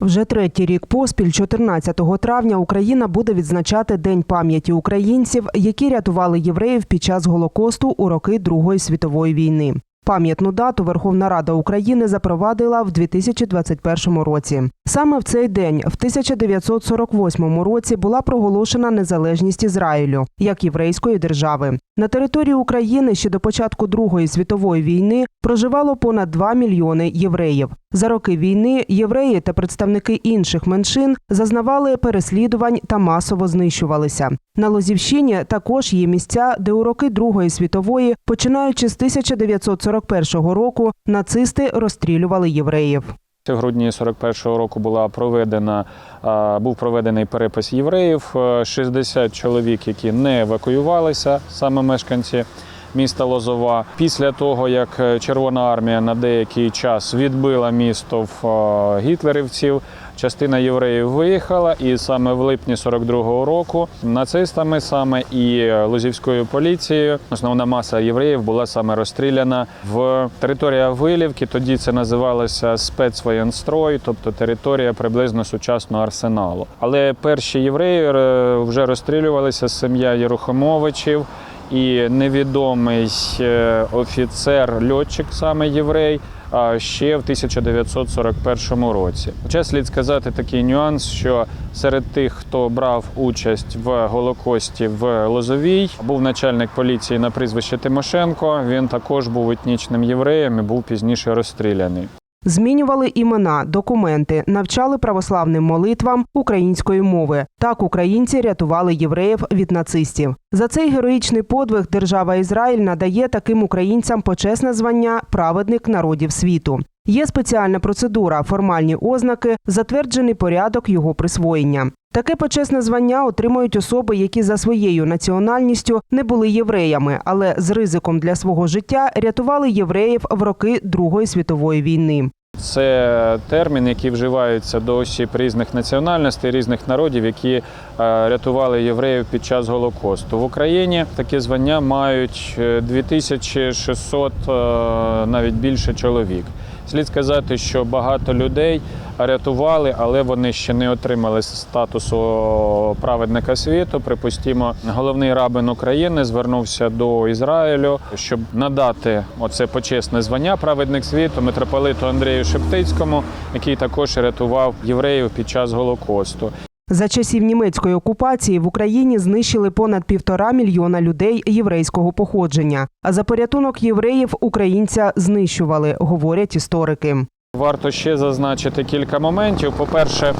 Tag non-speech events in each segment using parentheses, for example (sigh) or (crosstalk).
Вже третій рік поспіль, 14 травня, Україна буде відзначати День пам'яті українців, які рятували євреїв під час Голокосту у роки Другої світової війни. Пам'ятну дату Верховна Рада України запровадила в 2021 році. Саме в цей день, в 1948 році, була проголошена незалежність Ізраїлю як єврейської держави. На території України ще до початку Другої світової війни проживало понад 2 мільйони євреїв. За роки війни євреї та представники інших меншин зазнавали переслідувань та масово знищувалися. На Лозівщині також є місця, де у роки Другої світової, починаючи з 1941 року, нацисти розстрілювали євреїв. В грудні 41-го року була проведена, був проведений перепис євреїв. Е, 60 чоловік, які не евакуювалися, саме мешканці міста Лозова. Після того, як е, Червона армія на деякий час відбила місто в е, гітлерівців, частина євреїв виїхала, і саме в липні 42-го року нацистами саме і Лозівською поліцією основна маса євреїв була саме розстріляна в територія Вилівки. Тоді це називалося спецвоєнстрой, тобто територія приблизно сучасного арсеналу. Але перші євреї е, вже розстрілювалися сім'я Єрухимовичів. І невідомий е, офіцер, льотчик саме єврей, ще в 1941 році. Хоча слід сказати такий нюанс, що серед тих, хто брав участь в Голокості в Лозовій, був начальник поліції на прізвище Тимошенко. Він також був етнічним євреєм і був пізніше розстріляний. Змінювали імена, документи, навчали православним молитвам української мови. Так українці рятували євреїв від нацистів. За цей героїчний подвиг держава Ізраїль надає таким українцям почесне звання праведник народів світу. Є спеціальна процедура, формальні ознаки, затверджений порядок його присвоєння. Таке почесне звання отримують особи, які за своєю національністю не були євреями, але з ризиком для свого життя рятували євреїв в роки Другої світової війни. Це термін, який вживається до осіб різних національностей, різних народів, які е, рятували євреїв під час Голокосту. В Україні таке звання мають е, 2600, е, навіть більше чоловік. Слід сказати, що багато людей рятували, але вони ще не отримали статусу праведника світу. Припустімо, головний рабин України звернувся до Ізраїлю, щоб надати оце почесне звання праведник світу митрополиту Андрію Шептицькому, який також рятував євреїв під час Голокосту. За часів німецької окупації в Україні знищили понад півтора мільйона людей єврейського походження. А за порятунок євреїв українця знищували, говорять історики. Варто ще зазначити кілька моментів. По-перше,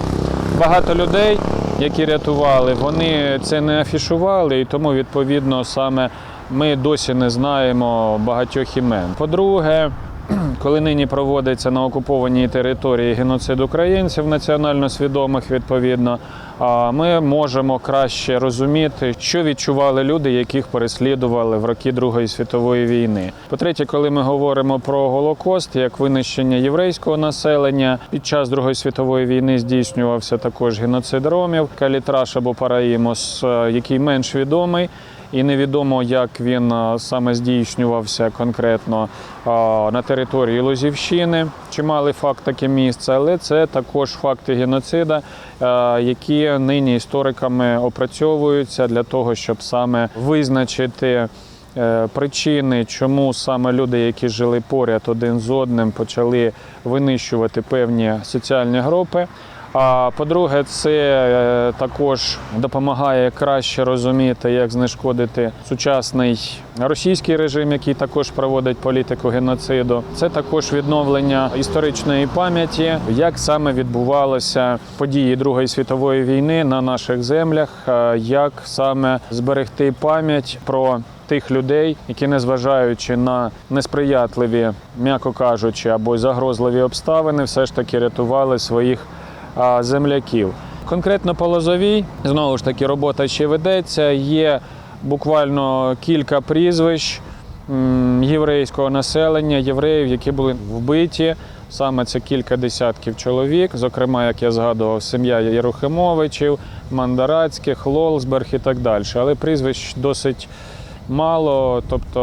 багато людей, які рятували, вони це не афішували, і тому відповідно саме ми досі не знаємо багатьох імен. По-друге, (clears throat) коли нині проводиться на окупованій території геноцид українців національно свідомих, відповідно, ми можемо краще розуміти, що відчували люди, яких переслідували в роки Другої світової війни. По-третє, коли ми говоримо про Голокост як винищення єврейського населення, під час Другої світової війни здійснювався також геноцид ромів, калітраш або параїмос, е, який менш відомий. І невідомо, як він е, саме здійснювався конкретно е, на території Лозівщини. Чималий факт таке місце, але це також факти геноцида, е, які нині істориками опрацьовуються для того, щоб саме визначити. Причини, чому саме люди, які жили поряд один з одним, почали винищувати певні соціальні групи. А по-друге, це е, також допомагає краще розуміти, як знешкодити сучасний російський режим, який також проводить політику геноциду. Це також відновлення історичної пам'яті, як саме відбувалися події Другої світової війни на наших землях, е, як саме зберегти пам'ять про тих людей, які, незважаючи на несприятливі, м'яко кажучи, або загрозливі обставини, все ж таки рятували своїх земляків. Конкретно по Лозовій, знову ж таки, робота ще ведеться. Є буквально кілька прізвищ єврейського населення, євреїв, які були вбиті. Саме це кілька десятків чоловік, зокрема, як я згадував, сім'я Єрухимовичів, Мандарацьких, Лолсберг і так далі. Але прізвищ досить мало, тобто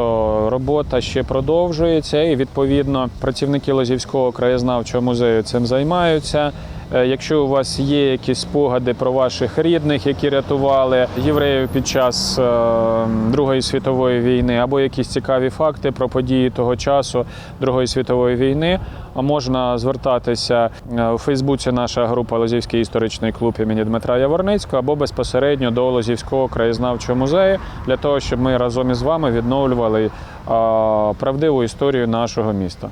робота ще продовжується, і відповідно працівники Лозівського краєзнавчого музею цим займаються. Е, Якщо у вас є якісь спогади про ваших рідних, які рятували євреїв під час е, Другої світової війни, або якісь цікаві факти про події того часу Другої світової війни, можна звертатися е, у Фейсбуці. Наша група Лозівський історичний клуб імені Дмитра Яворницького або безпосередньо до Лозівського краєзнавчого музею для того, щоб ми разом із вами відновлювали правдиву історію нашого міста.